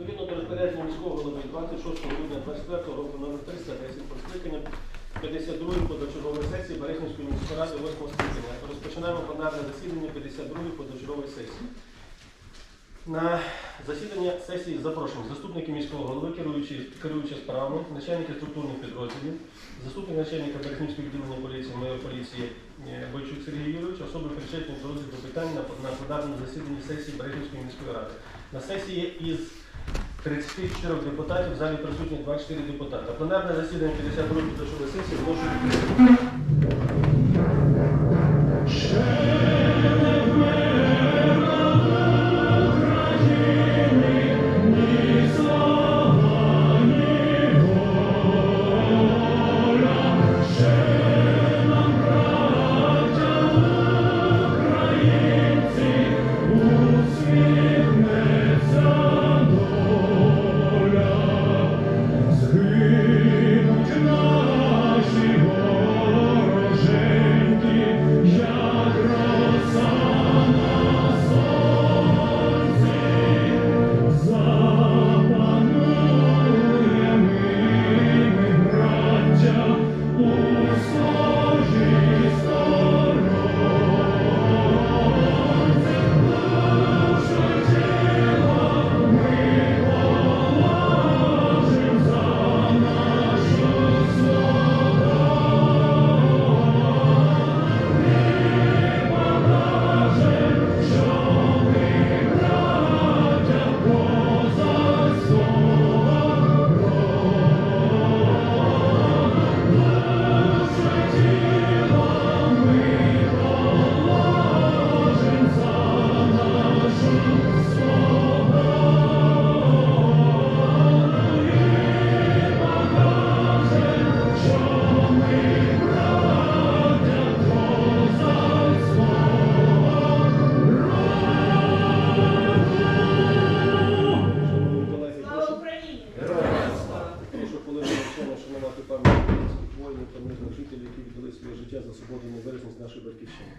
Відповідно до розпорядження міського голови 26 грудня 24 року номер 310 про скликання 52-ї позачергової сесії Березнівської міської ради 8 скликання. Розпочинаємо пленарне засідання 52-ї позачергової сесії. На засідання сесії запрошені заступники міського голови, керуючі, керуючі справами, начальники структурних підрозділів, заступник начальника Березнівського відділення поліції, майор поліції е, Бойчук Сергій Юрійович, особи причетні до розгляду питань на, на пленарному засіданні сесії Березнівської міської ради. На сесії із 34 депутатів в залі присутні 24 депутати. Пленарне засідання 52 позачергової сесії прошу воїнів та жителів, які віддали своє життя за свободу і незалежність нашої батьківщини.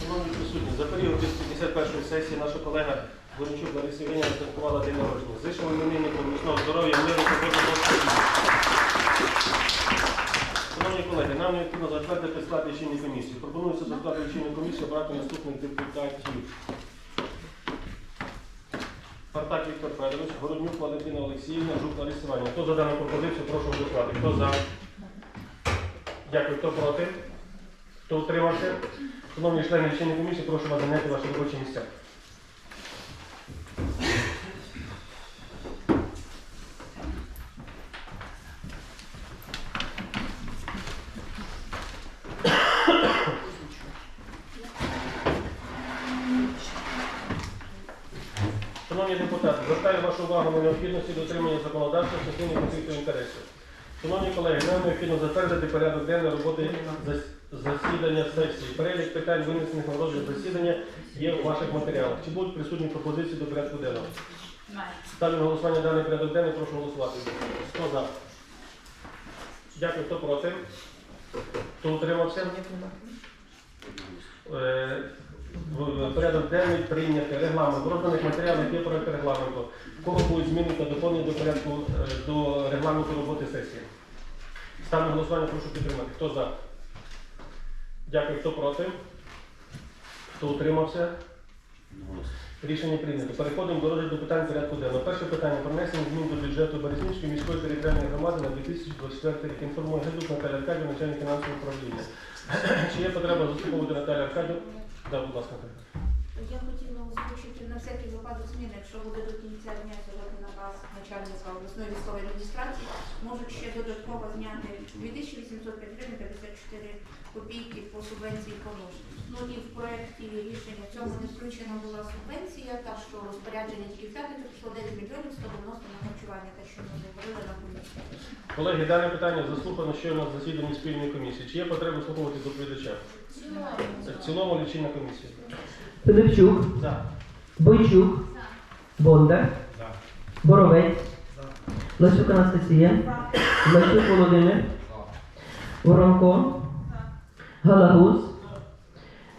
Шановні присутні, за період від 51-ї сесії наша колега Горничук Лариса Євгенівна святкувала день народження. Зичимо іменинникам міцного здоров'я, миру та Божого Шановні колеги, нам необхідно затвердити склад лічильної комісії. Пропонується до складу лічильної комісії обрати наступних депутатів. Партак Віктор Федорович, Городнюк Валентина Олексіївна, Жук Лариса Іванівна. Хто за дану пропозицію, прошу голосувати. Хто за? Дякую. Хто проти? Хто утримався? Шановні члени лічильної комісії, прошу вас зайняти ваші робочі місця. Шановні депутати, звертаю вашу увагу на необхідності дотримання законодавства в частині конфлікту інтересів. Шановні колеги, нам необхідно затвердити порядок денний роботи засідання сесії. Перелік питань, винесених на розгляд засідання, є у ваших матеріалах. Чи будуть присутні пропозиції до порядку денного? Ставлю на голосування даний порядок денний, прошу голосувати. Хто за? Дякую, хто проти? Хто утримався? Е, в- Порядок денний прийнятий регламент. В розданих матеріалах є проект регламенту. В Кого будуть зміни та доповнення до порядку е, до регламенту роботи сесії? Ставлю голосування, прошу підтримати. Хто за? Дякую, хто проти? Хто утримався? Рішення прийнято. Переходимо до розгляду питань порядку денного. Перше питання про внесення змін до бюджету Березнівської міської територіальної громади на 2024 рік. Інформує Гедук Наталя Аркадів, начальник фінансового управління. Чи є потреба заслуховувати Наталю Аркадів? Да, будь ласка. Наталя. Всякий випадок зміни, якщо буде до кінця дня сьогодні наказ начальника обласної військової адміністрації, можуть ще додатково зняти 2805 гривень 54 копійки по субвенції положено. Ну і в проєкті рішення в цьому не включена була субвенція, так що розпорядження тільки в пішло 9 мільйонів 190 на харчування, те, що ми говорили на комісії. Колеги, дане питання заслухано щойно на засіданні спільної комісії. Чи є потреба слухати доповідача? В цілому лічильна комісія. Пилипчук, За. Бойчук, Бондар, Боровець, Лесюк Анастасія, Лесюк Володимир, Воронко, Галагус,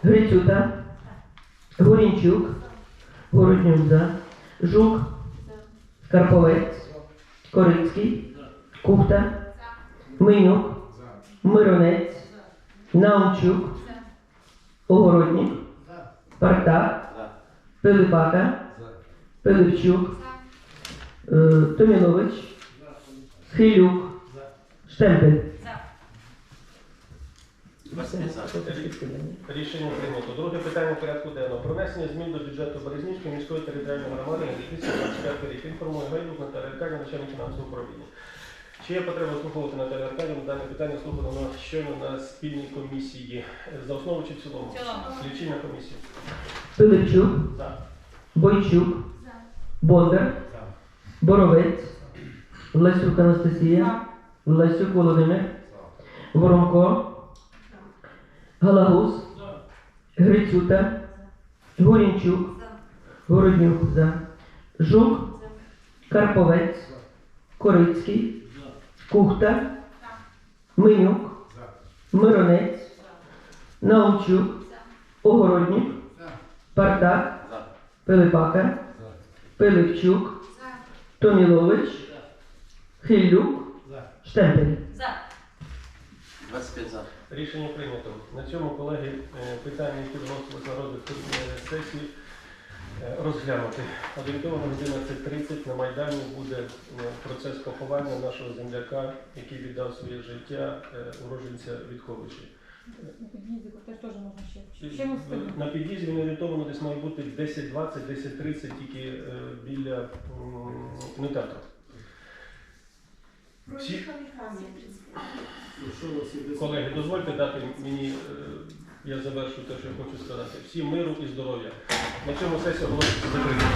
Грицюта, Горінчук, Городнюк Жук, Карповець, Корицький, Кухта, Минюк, Миронець, Наумчук, Огородник, Партак, Пилипака, Пилипчук, е, Томілович, Хилюк, Штемпель. Рішення прийнято. Друге питання порядку денного. Про внесення змін до бюджету Березнівської міської територіальної громади на 2025 рік. Інформує Гайдук Наталія Аркадівна, начальник фінансового управління. Чи є потреба слухати Наталію Аркадівну? Дане питання слухано на- щойно на спільній комісії. За основу чи в цілому? Лічильна комісія. Пилипчук, За. Бойчук, Бондар, Боровець, Лесюк Анастасія, Лесюк Володимир, Воронко, Галагус, Грицюта, Горінчук, Городнюк. За, Жук, Карповець, Корицький, Кухта, Минюк, Миронець, Наумчук, Огородник, Партак, Пилипака, Пилипчук, Томілович, Хиллюк, Штемпель. 25 за. Рішення прийнято. На цьому, колеги, е, питання, які виносились на розгляд сесії, е, розглянути. Орієнтовано в 11.30 на Майдані буде е, процес поховання нашого земляка, який віддав своє життя уродженця Вітковичі. На під'їзді теж теж можна ще. Ще ми встигнемо. На під'їзді він орієнтовано десь має бути 10-20, 10-30 тільки е, біля кінотеатру. Всі- Колеги, дозвольте дати мені, е, я завершу те, що я хочу сказати. Всім миру і здоров'я. На цьому сесія оголошується закрита.